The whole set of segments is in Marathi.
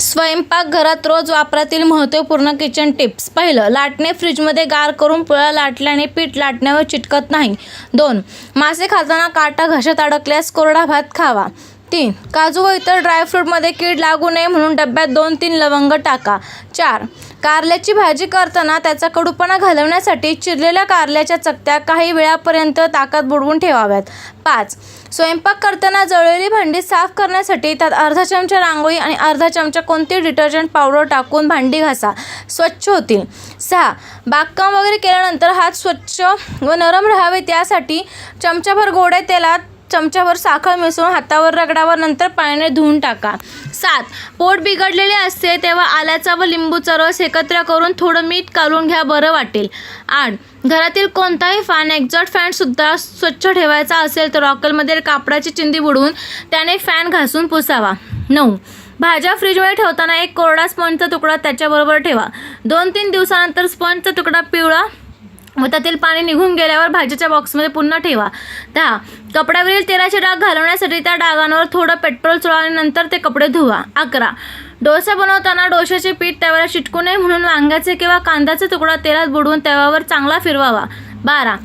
स्वयंपाकघरात रोज वापरातील महत्त्वपूर्ण किचन टिप्स पहिलं लाटणे फ्रीजमध्ये गार करून पोळ्या लाटल्याने पीठ लाटण्यावर चिटकत नाही. दोन मासे खाताना काटा घशात अडकल्यास कोरडा भात खावा. तीन काजू व इतर ड्रायफ्रूटमध्ये कीड लागू नये म्हणून डब्यात दोन तीन लवंग टाका. चार कारल्याची भाजी करताना त्याचा कडूपणा घालवण्यासाठी चिरलेल्या कारल्याच्या चकत्या काही वेळापर्यंत ताकात बुडवून ठेवाव्यात. पाच स्वयंपाक करताना जळलेली भांडी साफ करण्यासाठी त्यात अर्धा चमचा रांगोळी आणि अर्धा चमचा कोणती डिटर्जंट पावडर टाकून भांडी घासा. स्वच्छ होतील. सहा. बागकाम वगैरे केल्यानंतर हात स्वच्छ व नरम राहावे त्यासाठी चमचाभर गोड्या तेलात चमच्यावर साखर मिसळून हातावर रगडावर नंतर पाण्याने धुवून टाका. सात पोट बिघडलेले असते तेव्हा आल्याचा व लिंबूचा रस एकत्र करून थोडं मीठ काढून घ्या बरं वाटेल. आठ घरातील कोणताही फॅन एक्झॉट फॅनसुद्धा स्वच्छ ठेवायचा असेल तर रॉकलमध्ये कापडाची चिंदी बुडवून त्याने फॅन घासून पुसावा. नऊ भाज्या फ्रीजमध्ये ठेवताना एक कोरडा स्पंजचा तुकडा त्याच्याबरोबर ठेवा. दोन तीन दिवसानंतर स्पंजचा तुकडा पिवळा व त्यातील पाणी निघून गेल्यावर भाजीच्या बॉक्समध्ये पुन्हा ठेवा. दहा कपड्यावरील तेलाचे डाग घालवण्यासाठी त्या डागांवर थोडं पेट्रोल चोळा आणि नंतर ते कपडे धुवा. अकरा डोसा बनवताना डोशाचे पीठ तव्याला चिटकू नये म्हणून वांग्याचे किंवा कांद्याचा तुकडा तेलात बुडवून तव्यावर चांगला फिरवावा. बारा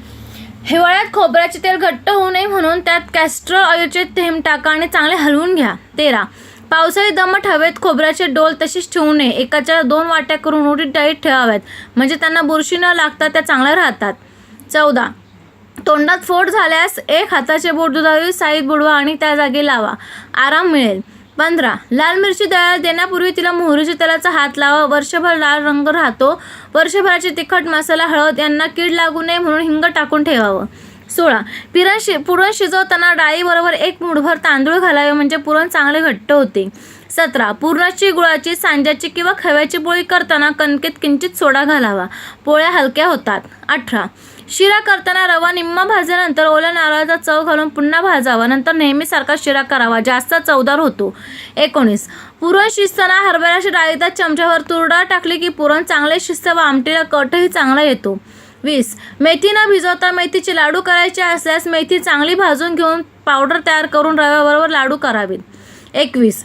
हिवाळ्यात खोबऱ्याचे तेल घट्ट होऊ नये म्हणून त्यात कॅस्ट्रॉल ऑइलचे थेंब टाका आणि चांगले हलवून घ्या. तेरा पावसाळी दमट हवेत खोबऱ्याचे डोल तशीच ठेवू नये. एकाच्या दोन वाट्या करून उडीत डाळीत ठेवाव्यात. म्हणजे त्यांना बुरशी न लागता त्या चांगल्या राहतात. चौदा. तोंडात फोड झाल्यास एक हाताचे बोट दुधावी साईत बुडवा आणि त्या जागी लावा. आराम मिळेल. पंधरा. लाल मिरची दळायला देण्यापूर्वी तिला मोहरीच्या तेलाचा हात लावा. वर्षभर लाल रंग राहतो. वर्षभराचे तिखट मसाला हळद यांना कीड लागू नये म्हणून हिंग टाकून ठेवावं. सोळा. पिरण शि पुरण शिजवताना डाळीबरोबर एक मुठभर तांदूळ घालावे म्हणजे पुरण चांगले घट्ट होते. सतरा. पुरणाची गुळाची सांज्याची किंवा खव्याची पोळी करताना कणकेत किंचित सोडा घालावा. पोळ्या हलक्या होतात. अठरा. शिरा करताना रवा निम्मा भाजल्यानंतर ओल्या नारळाचा चव घालून पुन्हा भाजावा. नंतर नेहमीसारखा शिरा करावा. जास्त चवदार होतो. एकोणीस. पुरण शिजताना हरभऱ्याच्या डाळीचा चमच्यावर तुरडाळ टाकली की पुरण चांगले शिजतं व आमटीला कटही चांगला येतो. वीस. मेथी न भिजवता मेथीचे लाडू करायचे असल्यास मेथी चांगली भाजून घेऊन पावडर तयार करून रव्याबरोबर लाडू करावेत. एकवीस.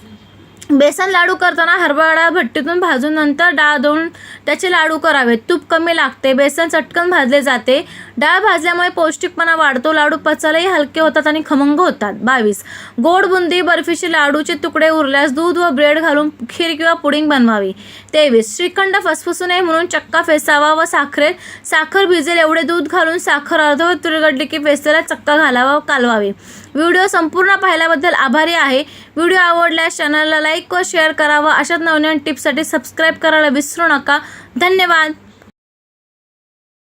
बेसन लाडू करताना हरभरा भट्टीतून भाजून नंतर डाळ धुवून त्याचे लाडू करावेत. तूप कमी लागते बेसन चटकन भाजले जाते. डाळ भाजल्यामुळे पौष्टिकपणा वाढतो लाडू पचायलाही हलके होतात आणि खमंग होतात. बावीस. गोड बुंदी बर्फीचे लाडूचे तुकडे उरल्यास दूध व ब्रेड घालून खीर किंवा पुडिंग बनवावी. तेवीस. श्रीखंड फसफसू नये म्हणून चक्का फेसावा व साखरेत साखर भिजेल एवढे दूध घालून साखर अर्धवट तुरगडली की फेसायला चक्का घालावा कालवावी. व्हिडिओ संपूर्ण पाहिल्याबद्दल आभारी आहे. व्हिडिओ आवडल्यास चॅनलला लाईक व शेअर करावा. अशाच नवनवीन टिप्ससाठी सबस्क्राईब करायला विसरू नका. धन्यवाद.